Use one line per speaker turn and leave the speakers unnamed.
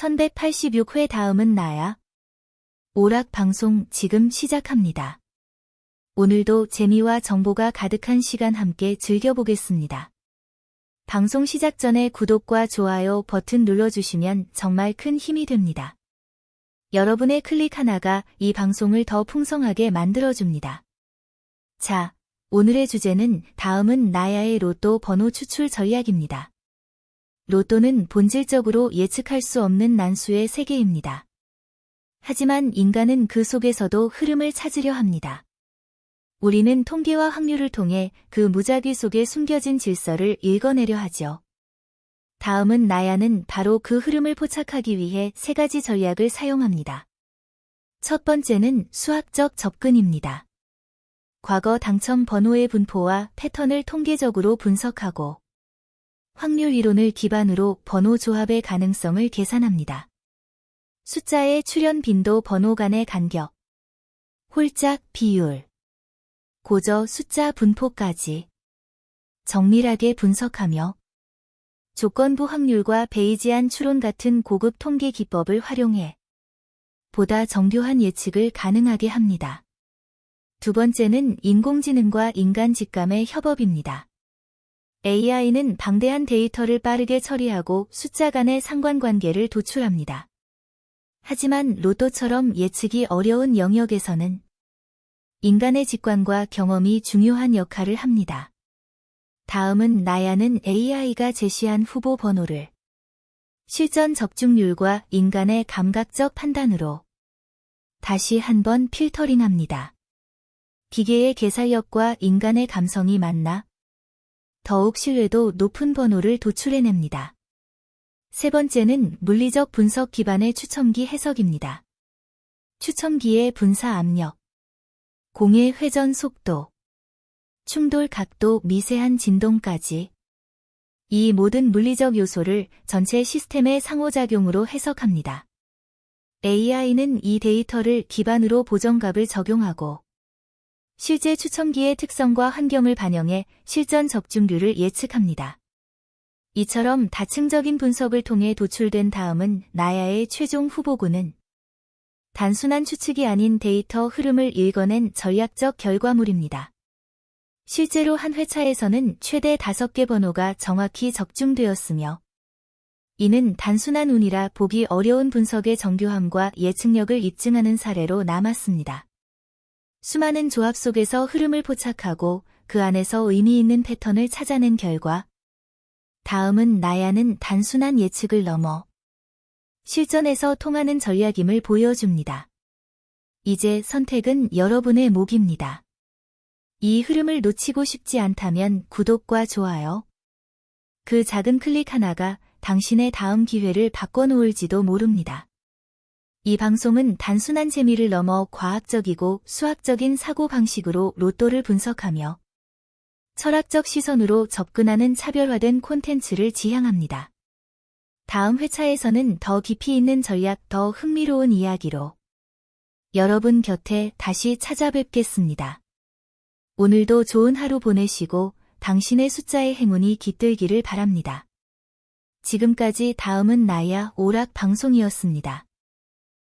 1186회 다음은 나야. 오락 방송 지금 시작합니다. 오늘도 재미와 정보가 가득한 시간 함께 즐겨보겠습니다. 방송 시작 전에 구독과 좋아요 버튼 눌러주시면 정말 큰 힘이 됩니다. 여러분의 클릭 하나가 이 방송을 더 풍성하게 만들어줍니다. 자, 오늘의 주제는 다음은 나야의 로또 번호 추출 전략입니다. 로또는 본질적으로 예측할 수 없는 난수의 세계입니다. 하지만 인간은 그 속에서도 흐름을 찾으려 합니다. 우리는 통계와 확률을 통해 그 무작위 속에 숨겨진 질서를 읽어내려 하죠. 다음은 나야는 바로 그 흐름을 포착하기 위해 세 가지 전략을 사용합니다. 첫 번째는 수학적 접근입니다. 과거 당첨 번호의 분포와 패턴을 통계적으로 분석하고 확률 이론을 기반으로 번호 조합의 가능성을 계산합니다. 숫자의 출현 빈도 번호 간의 간격, 홀짝 비율, 고저 숫자 분포까지 정밀하게 분석하며 조건부 확률과 베이지안 추론 같은 고급 통계 기법을 활용해 보다 정교한 예측을 가능하게 합니다. 두 번째는 인공지능과 인간 직감의 협업입니다. AI는 방대한 데이터를 빠르게 처리하고 숫자 간의 상관관계를 도출합니다. 하지만 로또처럼 예측이 어려운 영역에서는 인간의 직관과 경험이 중요한 역할을 합니다. 다음은 나야는 AI가 제시한 후보 번호를 실전 적중률과 인간의 감각적 판단으로 다시 한번 필터링합니다. 기계의 계산력과 인간의 감성이 만나 더욱 신뢰도 높은 번호를 도출해냅니다. 세 번째는 물리적 분석 기반의 추첨기 해석입니다. 추첨기의 분사 압력, 공의 회전 속도, 충돌 각도 미세한 진동까지 이 모든 물리적 요소를 전체 시스템의 상호작용으로 해석합니다. AI는 이 데이터를 기반으로 보정값을 적용하고 실제 추첨기의 특성과 환경을 반영해 실전 적중률을 예측합니다. 이처럼 다층적인 분석을 통해 도출된 다음은 나야의 최종 후보군은 단순한 추측이 아닌 데이터 흐름을 읽어낸 전략적 결과물입니다. 실제로 한 회차에서는 최대 5개 번호가 정확히 적중되었으며 이는 단순한 운이라 보기 어려운 분석의 정교함과 예측력을 입증하는 사례로 남았습니다. 수많은 조합 속에서 흐름을 포착하고 그 안에서 의미 있는 패턴을 찾아낸 결과 다음은 나야는 단순한 예측을 넘어 실전에서 통하는 전략임을 보여줍니다. 이제 선택은 여러분의 목입니다. 이 흐름을 놓치고 싶지 않다면 구독과 좋아요. 그 작은 클릭 하나가 당신의 다음 기회를 바꿔놓을지도 모릅니다. 이 방송은 단순한 재미를 넘어 과학적이고 수학적인 사고 방식으로 로또를 분석하며 철학적 시선으로 접근하는 차별화된 콘텐츠를 지향합니다. 다음 회차에서는 더 깊이 있는 전략, 더 흥미로운 이야기로 여러분 곁에 다시 찾아뵙겠습니다. 오늘도 좋은 하루 보내시고 당신의 숫자의 행운이 깃들기를 바랍니다. 지금까지 다음은 나야 오락 방송이었습니다.